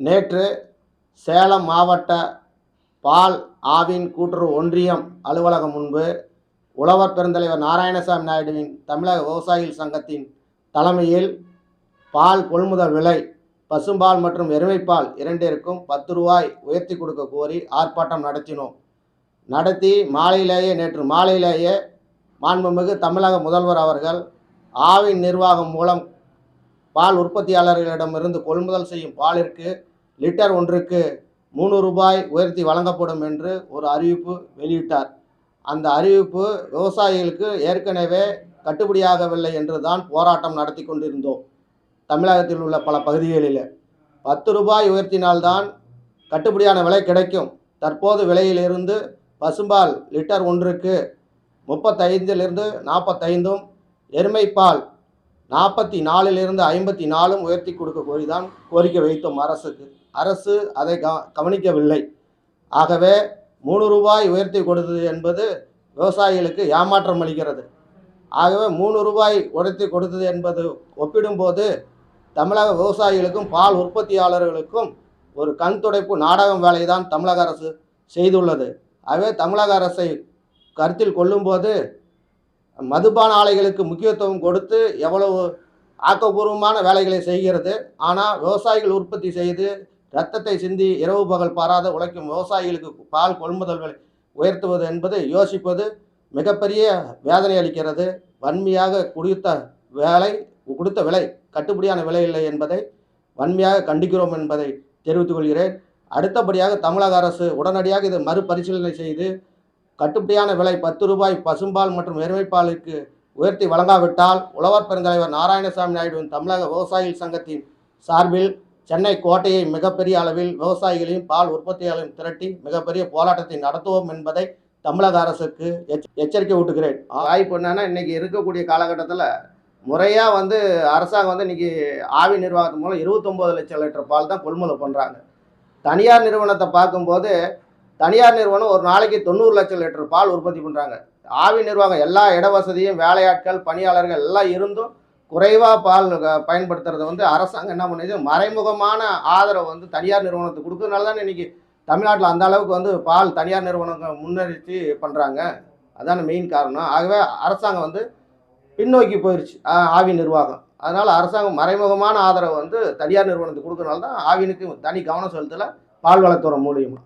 நேற்று சேலம் மாவட்ட பால் ஆவின் கூட்டுறவு ஒன்றியம் அலுவலகம் முன்பு உழவர் பெருந்தலைவர் நாராயணசாமி நாயுடுவின் தமிழக விவசாயிகள் சங்கத்தின் தலைமையில் பால் கொள்முதல் விலை பசும்பால் மற்றும் எருமைப்பால் இரண்டிற்கும் பத்து ரூபாய் உயர்த்தி கொடுக்க கோரி ஆர்ப்பாட்டம் நடத்தினோம். நடத்தி மாலையிலேயே நேற்று மாலையிலேயே மாண்புமிகு தமிழக முதல்வர் அவர்கள் ஆவின் நிர்வாகம் மூலம் பால் உற்பத்தியாளர்களிடமிருந்து கொள்முதல் செய்யும் பாலிற்கு லிட்டர் ஒன்றுக்கு மூணு ரூபாய் உயர்த்தி வழங்கப்படும் என்று ஒரு அறிவிப்பு வெளியிட்டார். அந்த அறிவிப்பு விவசாயிகளுக்கு ஏற்கனவே கட்டுப்படியாகவில்லை என்று தான் போராட்டம் நடத்தி கொண்டிருந்தோம். தமிழகத்தில் உள்ள பல பகுதிகளில் பத்து ரூபாய் உயர்த்தினால்தான் கட்டுப்படியான விலை கிடைக்கும். தற்போது விலையிலிருந்து பசும்பால் லிட்டர் ஒன்றுக்கு முப்பத்தைந்திலிருந்து நாற்பத்தைந்தும் எருமைப்பால் நாற்பத்தி நாலிலிருந்து ஐம்பத்தி நாலும் உயர்த்தி கொடுக்க கோரி தான் கோரிக்கை வைத்தோம் அரசுக்கு. அரசு அதை க கவனிக்கவில்லை. ஆகவே மூணு ரூபாய் உயர்த்தி கொடுத்தது என்பது விவசாயிகளுக்கு ஏமாற்றம் அளிக்கிறது. ஆகவே மூணு ரூபாய் உயர்த்தி கொடுத்தது என்பது ஒப்பிடும்போது தமிழக விவசாயிகளுக்கும் பால் உற்பத்தியாளர்களுக்கும் ஒரு கண் துடைப்பு நாடகம் வேலை தான் தமிழக அரசு செய்துள்ளது. ஆகவே தமிழக அரசை கருத்தில் கொள்ளும்போது மதுபான ஆலைகளுக்கு முக்கியத்துவம் கொடுத்து எவ்வளவு ஆக்கப்பூர்வமான வேலைகளை செய்கிறது. ஆனால் விவசாயிகள் உற்பத்தி செய்து ரத்தத்தை சிந்தி இரவு பகல் பாராத உழைக்கும் விவசாயிகளுக்கு பால் கொள்முதல் விலை உயர்த்துவது என்பது யோசிப்பது மிகப்பெரிய வேதனை அளிக்கிறது. வன்மையாக கொடுத்த வேலை கொடுத்த விலை கட்டுப்படியான விலை இல்லை என்பதை வன்மையாக கண்டிக்கிறோம் என்பதை தெரிவித்துக் கொள்கிறேன். அடுத்தபடியாக தமிழக அரசு உடனடியாக இதை மறுபரிசீலனை செய்து கட்டுப்படியான விலை பத்து ரூபாய் பசும்பால் மற்றும் எருமைப்பாலுக்கு உயர்த்தி வழங்காவிட்டால் உழவர் பெருந்தலைவர் நாராயணசாமி நாயுடுவின் தமிழக விவசாயிகள் சங்கத்தின் சார்பில் சென்னை கோட்டையை மிகப்பெரிய அளவில் விவசாயிகளையும் பால் உற்பத்தியாளர்களையும் திரட்டி மிகப்பெரிய போராட்டத்தை நடத்துவோம் என்பதை தமிழக அரசுக்கு எச் எச்சரிக்கை விட்டுக்கிறேன் வாய்ப்பு என்னன்னா இன்னைக்கு இருக்கக்கூடிய காலகட்டத்தில் முறையாக வந்து அரசாங்கம் வந்து இன்னைக்கு ஆவி நிர்வாகத்தின் மூலம் இருபத்தொம்போது லட்சம் லிட்டர் பால் தான் கொள்முதல் பண்ணுறாங்க தனியார் நிறுவனத்தை பார்க்கும்போது தனியார் நிறுவனம் ஒரு நாளைக்கு தொண்ணூறு லட்சம் லிட்டர் பால் உற்பத்தி பண்ணுறாங்க ஆவி நிர்வாகம் எல்லா இட வசதியும் வேலையாட்கள் பணியாளர்கள் எல்லாம் இருந்தும் குறைவாக பால் க- பயன்படுத்துறத வந்து அரசாங்கம் என்ன பண்ணுது? மறைமுகமான ஆதரவு வந்து தனியார் நிறுவனத்துக்கு கொடுக்கறதுனால தான் இன்னைக்கு தமிழ்நாட்டில் அந்த அளவுக்கு வந்து பால் தனியார் நிறுவனங்கள் முன்னெடுத்து பண்ணுறாங்க அதான மெயின் காரணம். ஆகவே அரசாங்கம் வந்து பின்னோக்கி போயிடுச்சு ஆவி நிர்வாகம். அதனால் அரசாங்கம் மறைமுகமான ஆதரவு வந்து தனியார் நிறுவனத்துக்கு கொடுக்கறனால தான் ஆவினுக்கு தனி கவனம் செலுத்தலை பால் வளத்துறை மூலியமாக